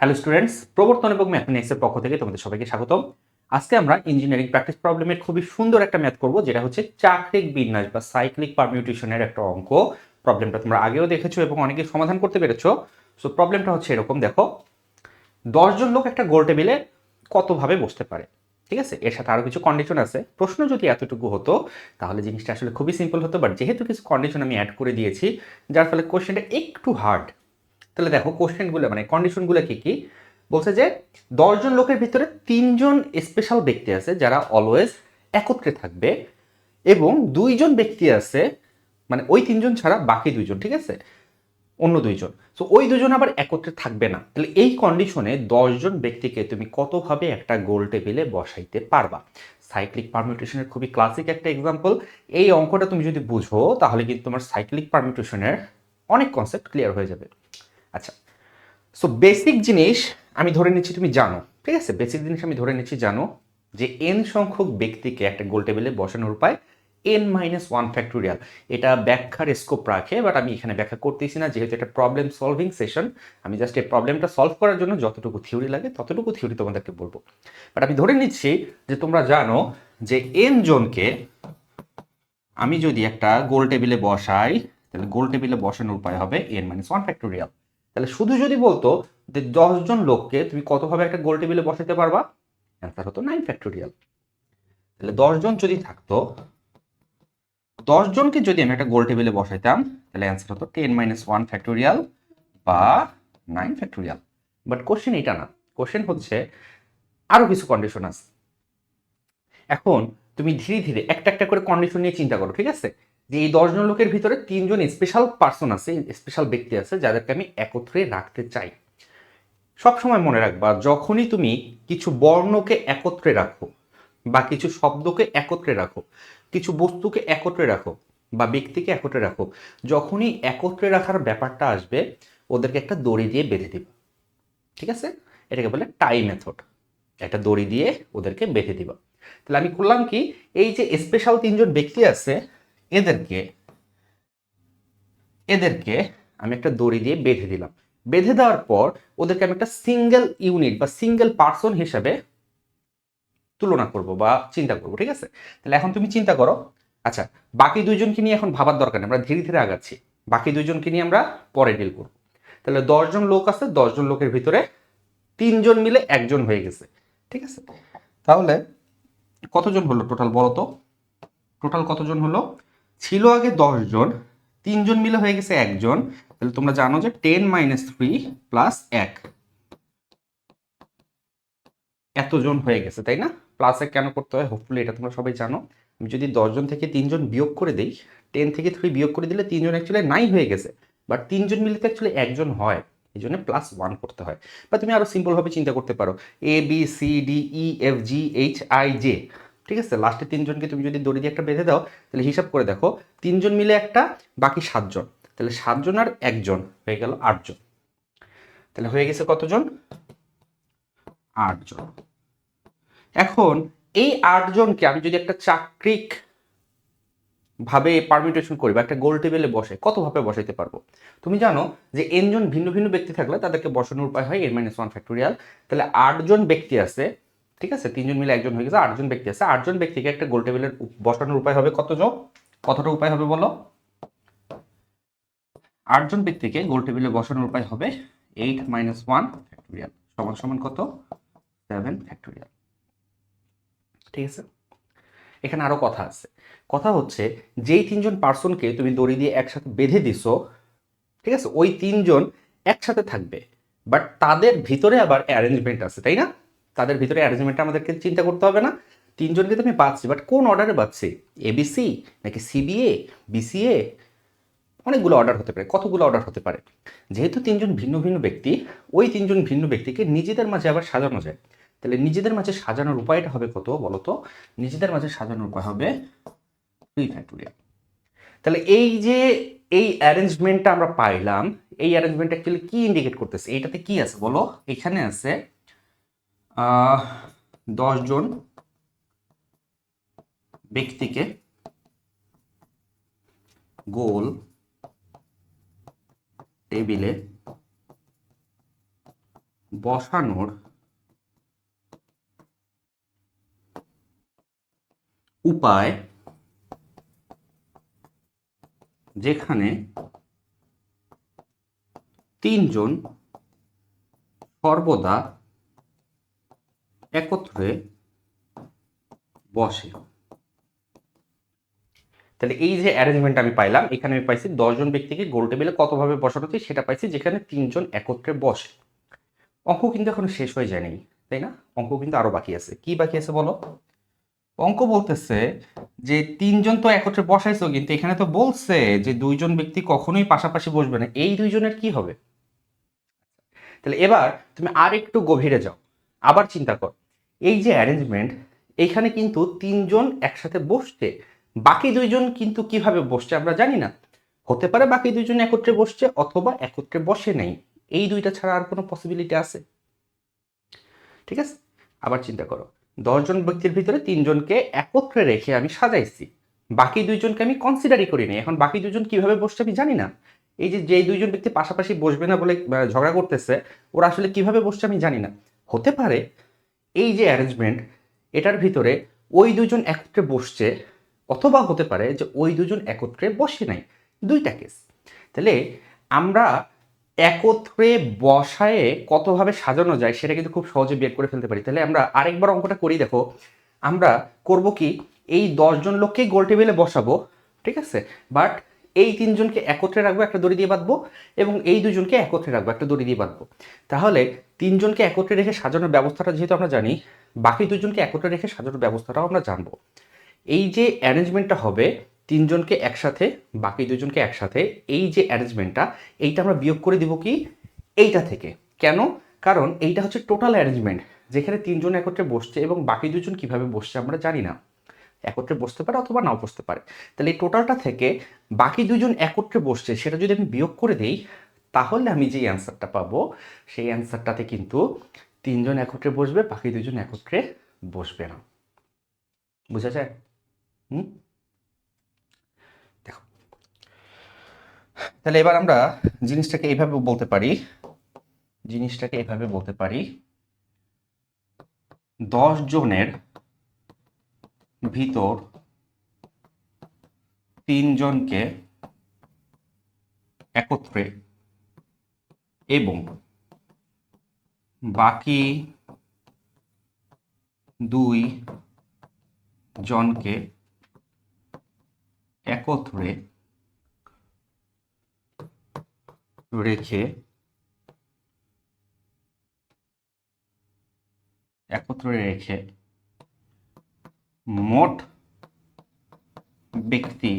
Hello students প্রবর্তন এবং ম্যাথমেটিক্সের পক্ষ থেকে তোমাদের সবাইকে স্বাগতম। আজকে আমরা ইঞ্জিনিয়ারিং প্র্যাকটিস প্রবলেমের খুবই সুন্দর একটা ম্যাথ করব, যেটা হচ্ছে চাকরিক বিন্যাস বা সাইক্লিক পারমিউটেশনের একটা অঙ্ক। প্রবলেমটা তোমরা আগেও দেখেছ এবং অনেকে সমাধান করতে পেরেছ। সো প্রবলেমটা হচ্ছে এরকম, দেখো। দশজন লোক একটা গোল টেবিলে কতভাবে বসতে পারে? ঠিক আছে? এর সাথে আরও কিছু কন্ডিশন আছে। প্রশ্ন যদি এতটুকু হতো, তাহলে জিনিসটা আসলে খুবই সিম্পল হতো বাট যেহেতু কিছু কন্ডিশন আমি অ্যাড করে দিয়েছি, যার ফলে কোশ্চেনটা একটু হার্ড তাহলে দেখো কোশ্চেনগুলো মানে কন্ডিশনগুলো কি কি? বলছে যে দশজন লোকের ভিতরে তিনজন স্পেশাল ব্যক্তি আছে যারা অলওয়েজ একত্রে থাকবে এবং দুইজন ব্যক্তি আছে মানে ওই তিনজন ছাড়া বাকি দুইজন, ঠিক আছে? অন্য দুইজন। সো ওই দুজন আবার একত্রে থাকবে না। তাহলে এই কন্ডিশনে দশজন ব্যক্তিকে তুমি কতভাবে একটা গোল টেবিলে বসাইতে পারবা? সাইক্লিক পারমিউটেশনের খুবই ক্লাসিক একটা এক্সাম্পল এই অঙ্কটা তুমি যদি বুঝো, তাহলে কিন্তু তোমার সাইক্লিক পারমিউটেশনের অনেক কনসেপ্ট ক্লিয়ার হয়ে যাবে। আচ্ছা সো বেসিক জিনিস আমি ধরে নিচ্ছি তুমি জানো, ঠিক আছে? বেসিক জিনিস আমি ধরে নিচ্ছি জানো যে এন সংখ্যক ব্যক্তিকে একটা গোল টেবিলে বসানোর উপায় এন মাইনাস ওয়ান ফ্যাক্টোরিয়াল এটা ব্যাখ্যার স্কোপ রাখে বাট আমি এখানে ব্যাখ্যা করতেছি না, যেহেতু এটা প্রবলেম সলভিং সেশন আমি জাস্ট এই প্রবলেমটা সলভ করার জন্য যতটুকু থিওরি লাগে, ততটুকু থিওরি তোমাদেরকে বলব। বাট আমি ধরে নিচ্ছি যে তোমরা জানো যে এন জনকে আমি যদি একটা গোল টেবিলে বসাই, তাহলে গোল টেবিলে বসানোর উপায় হবে এন মাইনাস ওয়ান ফ্যাক্টোরিয়াল তাহলে শুধু যদি বলতো যে দশজন লোককে তুমি কতভাবে একটা গোল টেবিলে বসাতে পারবা? অ্যান্সার হতো নাইন ফ্যাক্টোরিয়াল তাহলে দশজন যদি থাকতো, দশজনকে যদি আমি একটা গোল টেবিলে বসাইতাম, তাহলে অ্যান্সার হতো টেন মাইনাস ওয়ান ফ্যাক্টোরিয়াল বা নাইন ফ্যাক্টোরিয়াল বাট কোশ্চেন এটা না। কোশ্চেন হচ্ছে আরও কিছু কন্ডিশন আছে। এখন তুমি ধীরে ধীরে একটা একটা করে কন্ডিশন নিয়ে চিন্তা করো, ঠিক আছে? যে এই দশজন লোকের ভিতরে তিনজন স্পেশাল পার্সন আছে স্পেশাল ব্যক্তি আছে, যাদেরকে আমি একত্রে রাখতে চাই। সবসময় মনে রাখবা, যখনই তুমি কিছু বর্ণকে একত্রে রাখো বা কিছু শব্দকে একত্রে রাখো, কিছু বস্তুকে একত্রে রাখো বা ব্যক্তিকে একত্রে রাখো, যখনই একত্রে রাখার ব্যাপারটা আসবে, ওদেরকে একটা দড়ি দিয়ে বেঁধে দিবা। ঠিক আছে? এটাকে বলে টাই মেথড একটা দড়ি দিয়ে ওদেরকে বেঁধে দিবা। তাহলে আমি করলাম কি, এই যে স্পেশাল তিনজন ব্যক্তি আছে এদেরকে এদেরকে আমি একটা দড়ি দিয়ে বেঁধে দিলাম। বেঁধে দেওয়ার পর ওদেরকে আমি একটা সিঙ্গেল ইউনিট বা সিঙ্গেল পার্সন হিসাবে তুলনা করব বা চিন্তা করব, ঠিক আছে? তাহলে এখন তুমি চিন্তা করো আচ্ছা বাকি দুইজনকে নিয়ে এখন ভাবার দরকার নেই, আমরা ধীরে ধীরে আগাচ্ছি। বাকি দুইজনকে নিয়ে আমরা পরে ডিল করব। তাহলে দশজন লোক আছে, দশজন লোকের ভিতরে তিনজন মিলে একজন হয়ে গেছে, ঠিক আছে? তাহলে কতজন হলো টোটাল বলো তো টোটাল কতজন হলো? ছিল আগে দশজন, তিনজন মিলে হয়ে গেছে একজন। তাহলে তোমরা জানো যে টেন মাইনাস থ্রি প্লাস এক। এতজন হয়ে গেছে, তাই না? প্লাস এক কেন করতে হয়? হোপফুলি এটা তোমরা সবাই জানো। আমি যদি দশজন থেকে তিনজন বিয়োগ করে দিই টেন থেকে থ্রি বিয়োগ করে দিলে তিনজন অ্যাকচুয়ালি নাই হয়ে গেছে। বাট তিনজন মিলে তো অ্যাকচুয়ালি একজন হয়। এই জন্য প্লাস ওয়ান করতে হয়। বা তুমি আরও সিম্পলভাবে চিন্তা করতে পারো। A B C D E F G H I J ঠিক আছে? লাস্টে তিনজনকে তুমি যদি দড়ি দিয়ে একটা বেঁধে দাও, তাহলে হিসাব করে দেখো, তিনজন মিলে একটা, বাকি সাতজন। তাহলে সাতজন আর একজন, হয়ে গেল আটজন। তাহলে হয়ে গেছে কতজন? আটজন। এখন এই আটজনকে আমি যদি একটা চাকরিক ভাবে পারমিটেশন করি বা একটা গোল টেবিলে বসে কতভাবে বসাইতে পারব? তুমি জানো যে এনজন ভিন্ন ভিন্ন ব্যক্তি থাকলে তাদেরকে বসানোর উপায় হয় এন মাইনাস ওয়ান ফ্যাক্টোরিয়াল তাহলে আটজন ব্যক্তি আছে ঠিক আছে? তিনজন মিলে একজন হয়ে গেছে, আটজন ব্যক্তি আছে। আটজন ব্যক্তিকে একটা গোল টেবিলের বসানোর উপায় হবে কতজন? কতটা উপায় হবে বলো? আটজন ব্যক্তিকে গোল টেবিলে বসানোর উপায় হবে এইট মাইনাস ওয়ান ফ্যাক্টোরিয়াল সমান সমান কত? সেভেন ফ্যাক্টোরিয়াল ঠিক আছে? এখানে আরও কথা আছে। কথা হচ্ছে, যেই তিনজন পার্সনকে তুমি দড়ি দিয়ে একসাথে বেঁধে দিছো, ঠিক আছে? ওই তিনজন একসাথে থাকবে বাট তাদের ভিতরে আবার অ্যারেঞ্জমেন্ট আছে, তাই না? তাদের ভিতরে অ্যারেঞ্জমেন্টটা আমাদেরকে চিন্তা করতে হবে না। তিনজনকে তো আমি পাচ্ছি বাট কোন অর্ডারে পাচ্ছি এবিসি নাকি সিবিএ বিসিএ অনেকগুলো অর্ডার হতে পারে, কতগুলো অর্ডার হতে পারে? যেহেতু তিনজন ভিন্ন ভিন্ন ব্যক্তি, ওই তিনজন ভিন্ন ব্যক্তিকে নিজেদের মাঝে আবার সাজানো যায়। তাহলে নিজেদের মাঝে সাজানোর উপায়টা হবে কত বলো তো নিজেদের মাঝে সাজানোর উপায় হবে থ্রি ফ্যাক্টোরিয়াল তাহলে এই যে এই অ্যারেঞ্জমেন্টটা আমরা পাইলাম, এই অ্যারেঞ্জমেন্ট অ্যাকচুয়ালি কি ইন্ডিকেট করতেছে? এইটাতে কি আছে বলো? এখানে আছে দশজন ব্যক্তিকে গোল টেবিলে বসানোর উপায় যেখানে তিনজন সর্বদা একত্রে বসে। তাহলে এই যে অ্যারেঞ্জমেন্ট আমি পাইলাম, এখানে আমি পাইছি দশজন ব্যক্তিকে গোল টেবিলে কতভাবে বসানো হচ্ছে সেটা পাইছি যেখানে তিনজন একত্রে বসে। অঙ্ক কিন্তু এখনও শেষ হয়ে যায়নি তাই না? অঙ্ক কিন্তু আরও বাকি আছে। কি বাকি আছে বলো? অঙ্ক বলতেছে যে তিনজন তো একত্রে বসাইছো, কিন্তু এখানে তো বলছে যে দুইজন ব্যক্তি কখনোই পাশাপাশি বসবে না। এই দুইজনের কি হবে? তাহলে এবার তুমি আর একটু গভীরে যাও। আবার চিন্তা কর। এই যে অ্যারেঞ্জমেন্ট এইখানে কিন্তু তিনজন একসাথে বসছে। বাকি দুইজন কিন্তু কীভাবে বসছে আমরা জানি না। হতে পারে বাকি দুইজন একত্রে বসছে অথবা একত্রে বসে নাই। এই দুইটা ছাড়া আর কোনো পসিবিলিটি আছে? ঠিক আছে? আবার চিন্তা করো, দশজন ব্যক্তির ভিতরে তিনজনকে একত্রে রেখে আমি সাজাইছি। বাকি দুইজনকে আমি কনসিডারই করিনি। এখন বাকি দুজন কীভাবে বসছে আমি জানি না। এই যে যে দুইজন ব্যক্তি পাশাপাশি বসবে না বলে ঝগড়া করতেছে, ওরা আসলে কীভাবে বসছে আমি জানি না। হতে পারে এই যে অ্যারেঞ্জমেন্ট এটার ভিতরে ওই দুজন একত্রে বসছে, অথবা হতে পারে যে ওই দুজন একত্রে বসে নাই। দুইটা কেস তাহলে আমরা একত্রে বসায়ে কতভাবে সাজানো যায় সেটা কিন্তু খুব সহজে বের করে ফেলতে পারি। তাহলে আমরা আরেকবার অঙ্কটা করি, দেখো। আমরা করব কি, এই দশজন লোককেই গোল টেবিলে বসাবো, ঠিক আছে? বাট এই তিনজনকে একত্রে রাখব, একটা দড়ি দিয়ে বাঁধবো এবং এই দুজনকে একত্রে রাখব, একটা দড়ি দিয়ে বাঁধবো। তাহলে তিনজনকে একত্রে রেখে সাজানোর ব্যবস্থাটা যেহেতু আমরা জানি, বাকি দুজনকে একত্রে রেখে সাজানোর ব্যবস্থাটাও আমরা জানব। এই যে অ্যারেঞ্জমেন্টটা হবে, তিনজনকে একসাথে, বাকি দুজনকে একসাথে, এই যে অ্যারেঞ্জমেন্টটা এইটা আমরা বিয়োগ করে দিব কি? এইটা থেকে। কেন? কারণ এইটা হচ্ছে টোটাল অ্যারেঞ্জমেন্ট যেখানে তিনজন একত্রে বসছে এবং বাকি দুজন কীভাবে বসছে আমরা জানি না। একত্রে বসতে পারে অথবা নাও বসতে পারে। তাহলে এই টোটালটা থেকে বাকি দুজন একত্রে বসছে, সেটা যদি আমি বিয়োগ করে দেই, তাহলে আমি যে অ্যান্সারটা পাবো, সেই অ্যান্সারটাতে কিন্তু তিনজন একত্রে বসবে, বাকি দুজন একত্রে বসবে না। বুঝা যায়? হুম? দেখো। তাহলে এবার আমরা জিনিসটাকে এইভাবে বলতে পারি, জিনিসটাকে এইভাবে বলতে পারি, দশ জনের ভিতর তিনজনকে একত্রে এবং বাকি দুই জনকে একত্রে রেখে একত্রে রেখে মোট ব্যক্তি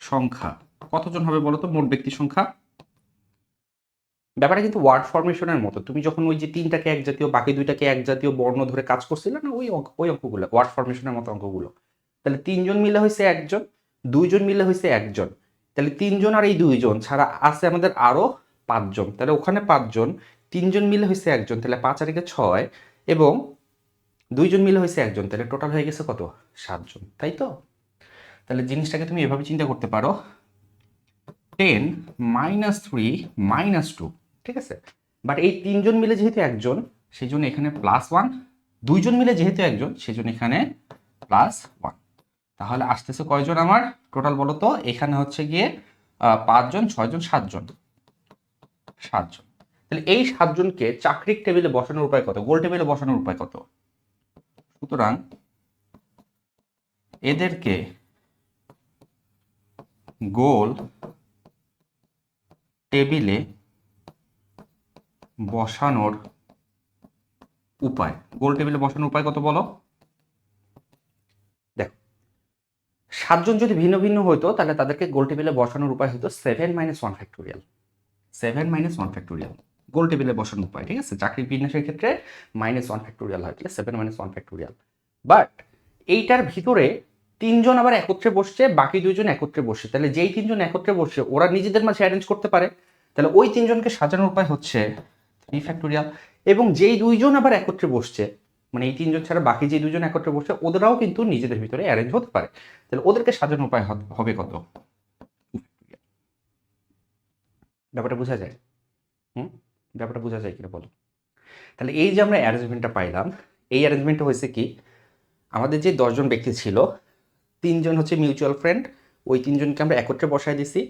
সংখ্যা। কতজন হবে বলো মোট ব্যক্তি সংখ্যা? ব্যাপারটা কিন্তু ওয়ার্ড ফরমেশনের মতো। তুমি যখন ওই যে তিনটাকে এক জাতীয়, বাকি দুইটাকে এক জাতীয় বর্ণ ধরে কাজ করছিলে না, ওই ওই অঙ্কগুলো, ওয়ার্ড ফরমেশনের মতো অঙ্কগুলো। তাহলে তিনজন মিলে হয়েছে একজন, দুইজন মিলে হয়েছে একজন। তাহলে তিনজন আর এই দুইজন ছাড়া আছে আমাদের আরও পাঁচজন। তাহলে ওখানে পাঁচজন তিনজন মিলে হয়েছে একজন, তাহলে পাঁচ আর একে ছয় এবং দুইজন মিলে হয়েছে একজন, তাহলে টোটাল হয়ে গেছে কত? সাতজন, তাই তো? তাহলে জিনিসটাকে তুমি এভাবে চিন্তা করতে পারো। Ten minus three minus two ঠিক আছে? বাট এই তিনজন মিলে যেহেতু একজন সেই জন্য এখানে প্লাস ওয়ান দুইজন মিলে যেহেতু একজন সেই জন্য এখানে প্লাস ওয়ান তাহলে আসতেছে কয়জন আমার? টোটাল বলো তো, এখানে হচ্ছে গিয়ে পাঁচজন, ছয়জন, সাতজন সাতজন। তাহলে এই সাতজনকে চাকরির টেবিলে বসানোর উপায় কত? গোল টেবিলে বসানোর উপায় কত? সুতরাং এদেরকে গোল টেবিলে বসানোর উপায়। গোল টেবিলে বসানোর উপায় কত বলো? দেখো, সাতজন যদি ভিন্ন ভিন্ন হতো তাহলে তাদেরকে গোল টেবিলে বসানোর উপায় হতো seven minus one factorial seven minus one factorial গোল টেবিলে বসানোর উপায়, ঠিক আছে? চাকরির বিন্যাসের ক্ষেত্রে মাইনাস ওয়ান ফ্যাক্টোরিয়াল হয় তাহলে seven minus one factorial but এইটার ভিতরে তিনজন আবার একত্রে বসছে, বাকি দুইজন একত্রে বসছে। তাহলে যেই তিনজন একত্রে বসছে, ওরা নিজেদের মাঝে অ্যারেঞ্জ করতে পারে। তাহলে ওই তিনজনকে সাজানোর উপায় হচ্ছে থ্রি ফ্যাক্টোরিয়াল এবং যেই দুইজন আবার একত্রে বসছে মানে এই তিনজন ছাড়া বাকি যে দুজন একত্রে বসছে, ওদেরাও কিন্তু নিজেদের ভিতরে অ্যারেঞ্জ হতে পারে। তাহলে ওদেরকে সাজানোর উপায় হবে কত? ব্যাপারটা বোঝা যায়? হুম? ব্যাপারটা বোঝা যায় কিনা বলো? তাহলে এই যে আমরা অ্যারেঞ্জমেন্টটা পাইলাম, এই অ্যারেঞ্জমেন্টটা হয়েছে কি, আমাদের যে দশজন ব্যক্তি ছিল, তিনজন হচ্ছে মিউচুয়াল ফ্রেন্ড ওই তিনজনকে আমরা একত্রে বসায় দিছি।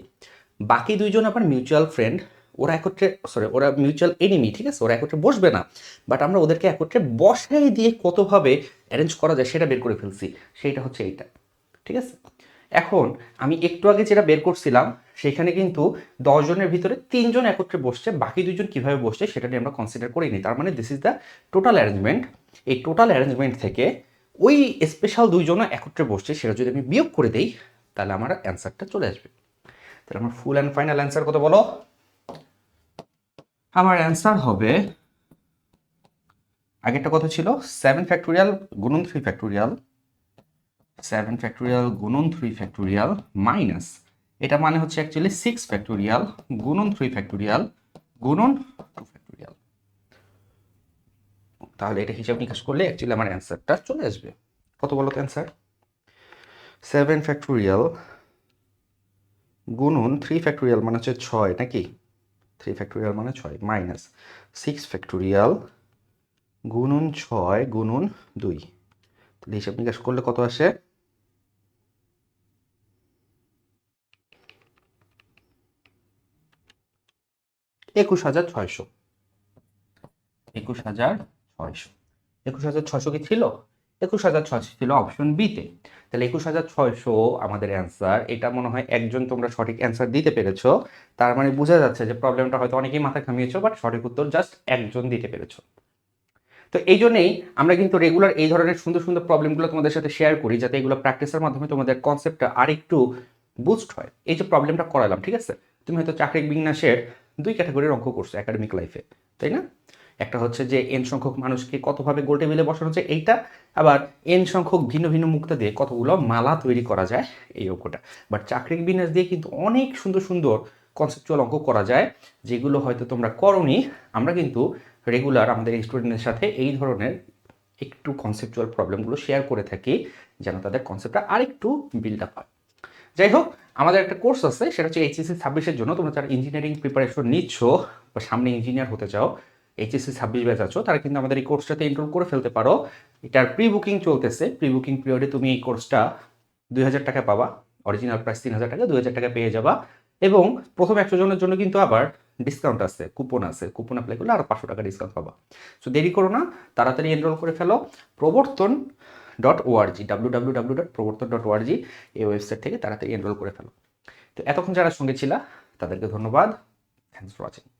বাকি দুইজন আবার মিউচুয়াল ফ্রেন্ড ওরা একত্রে সরি ওরা মিউচুয়াল এনিমি ঠিক আছে? ওরা একত্রে বসবে না বাট আমরা ওদেরকে একত্রে বসাই দিয়ে কতভাবে অ্যারেঞ্জ করা যায় সেটা বের করে ফেলছি, সেইটা হচ্ছে এইটা, ঠিক আছে? এখন আমি একটু আগে যেটা বের করছিলাম, সেখানে কিন্তু দশজনের ভিতরে তিনজন একত্রে বসছে, বাকি দুজন কীভাবে বসছে সেটা নিয়ে আমরা কনসিডার করিনি তার মানে this is the total arrangement এই টোটাল অ্যারেঞ্জমেন্ট থেকে ওই স্পেশাল দুইজন একত্রে বসছে, সেটা যদি আমি বিয়োগ করে দেই, তাহলে আমার অ্যান্সারটা চলে আসবে। তাহলে আমার ফুল অ্যান্ড ফাইনাল অ্যান্সার কত বলো। আমার অ্যান্সার হবে, আগেরটা কত ছিল সেভেন ফ্যাক্টোরিয়াল গুণন থ্রি ফ্যাক্টোরিয়াল সেভেন ফ্যাক্টোরিয়াল গুণন থ্রি ফ্যাক্টোরিয়াল মাইনাস এটা মানে হচ্ছে অ্যাকচুয়ালি সিক্স ফ্যাক্টোরিয়াল গুণন থ্রি ফ্যাক্টোরিয়াল গুণন টু ফ্যাক্টোরিয়াল তাহলে এটা হিসাব নিকাশ করলে অ্যাকচুয়ালি আমার অ্যান্সারটা চলে আসবে। কত বলো তো অ্যান্সার সেভেন ফ্যাক্টোরিয়াল গুণন থ্রি ফ্যাক্টোরিয়াল মানে হচ্ছে ছয় নাকি? থ্রি ফ্যাক্টোরিয়াল মানে ছয় মাইনাস সিক্স ফ্যাক্টোরিয়াল গুণন ছয় গুণন দুই। তাহলে হিসাব নিকাশ করলে কত আসে? একুশ হাজার ছয়শো। একুশ হাজার ছয়শো। একুশ হাজার ছয়শো কি ছিল? একুশ হাজার ছয়শো ছিল অপশন বিতে তাহলে একুশ হাজার ছয়শো আমাদের অ্যান্সার এটা মনে হয় একজন তোমরা সঠিক অ্যান্সার দিতে পেরেছ। তার মানে বোঝা যাচ্ছে যে প্রবলেমটা হয়তো অনেকেই মাথা ঘামিয়েছো বাট সঠিক উত্তর জাস্ট একজন দিতে পেরেছ। তো এই জন্যেই আমরা কিন্তু রেগুলার এই ধরনের সুন্দর সুন্দর প্রবলেমগুলো তোমাদের সাথে শেয়ার করি, যাতে এগুলো প্র্যাকটিসের মাধ্যমে তোমাদের কনসেপ্টটা আরেকটু বুস্ট হয়। এই যে প্রবলেমটা করালাম, ঠিক আছে? তুমি হয়তো চাকরি বিন্যাসের দুই ক্যাটাগরির অঙ্ক করছ একাডেমিক লাইফে তাই না? একটা হচ্ছে যে এন সংখ্যক মানুষকে কতভাবে গোল টেবিলে বসানো যায়, এইটা। আবার এন সংখ্যক ভিন্ন ভিন্ন মুক্তা দিয়ে কতগুলো মালা তৈরি করা যায়, এই অঙ্কটা। বাট চাকরির বিন্যাস দিয়ে কিন্তু অনেক সুন্দর সুন্দর কনসেপচুয়াল অঙ্ক করা যায়, যেগুলো হয়তো তোমরা করনি। আমরা কিন্তু রেগুলার আমাদের স্টুডেন্টের সাথে এই ধরনের একটু কনসেপচুয়াল প্রবলেমগুলো শেয়ার করে থাকি, যেন তাদের কনসেপ্টটা আরেকটু বিল্ড আপ হয়। যাই হোক আমাদের একটা কোর্স আছে, সেটা হচ্ছে এইচএসসি ছাব্বিশের জন্য। তোমরা যারা ইঞ্জিনিয়ারিং প্রিপারেশন নিচ্ছ বা সামনে ইঞ্জিনিয়ার হতে চাও এইচএসসি ছাব্বিশ ব্যাচ আছো, তারা কিন্তু আমাদের এই কোর্সটাতে এনরোল করে ফেলতে পারো। এটার প্রি বুকিং চলতেছে। প্রি বুকিং পিরিয়ডে তুমি এই কোর্সটা দুই হাজার টাকা পাবা। অরিজিনাল প্রাইস তিন হাজার টাকা, দুই হাজার টাকা পেয়ে যাবা। এবং প্রথম একশো জনের জন্য কিন্তু আবার ডিসকাউন্ট আছে কুপন আছে। কুপন অ্যাপ্লাই করলে আরও পাঁচশো টাকা ডিসকাউন্ট পাবা। সো দেরি করো না, তাড়াতাড়ি এনরোল করে ফেলো। Prabartan dot O R G W W W dot Prabartan dot O R G এই ওয়েবসাইট থেকে তাড়াতাড়ি এনরোল করে ফেলো। তো এতক্ষণ যারা সঙ্গে ছিলা, তাদেরকে ধন্যবাদ। Thanks for watching